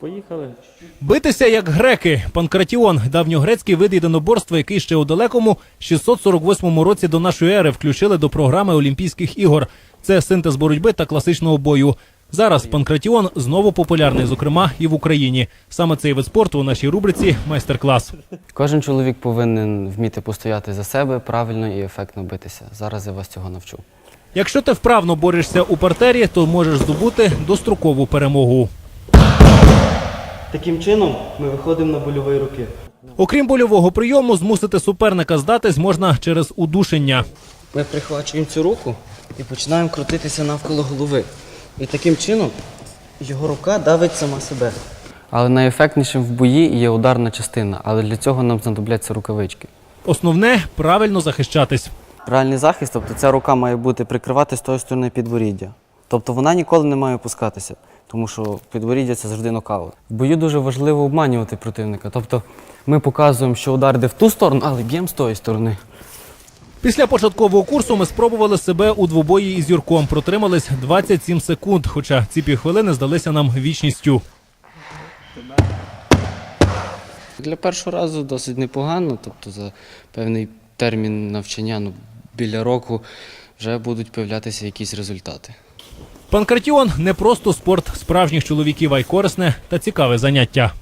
Поїхали. Битися як греки. Панкратіон давньогрецький вид єдиноборства, який ще у далекому 648 році до нашої ери включили до програми Олімпійських ігор. Це синтез боротьби та класичного бою. Зараз панкратіон знову популярний, зокрема і в Україні. Саме цей вид спорту у нашій рубриці майстер-клас. Кожен чоловік повинен вміти постояти за себе, правильно і ефектно битися. Зараз я вас цього навчу. Якщо ти вправно борешся у партері, то можеш здобути дострокову перемогу. Таким чином ми виходимо на больові руки. Окрім больового прийому, змусити суперника здатись можна через удушення. Ми прихвачуємо цю руку і починаємо крутитися навколо голови. І таким чином його рука давить сама себе. Але найефектнішим в бої є ударна частина, але для цього нам знадобляться рукавички. Основне правильно захищатись. Реальний захист, тобто ця рука має бути прикривати з тої сторони підборіддя. Тобто вона ніколи не має опускатися, тому що підборіддя це завжди нокаут. В бою дуже важливо обманювати противника. Тобто ми показуємо, що удар йде в ту сторону, але б'ємо з тої сторони. Після початкового курсу ми спробували себе у двобої із Юрком. Протримались 27 секунд, хоча ці півхвилини здалися нам вічністю. Для першого разу досить непогано, тобто за певний термін навчання, ну біля року вже будуть появлятися якісь результати. Панкратіон не просто спорт справжніх чоловіків, а й корисне та цікаве заняття.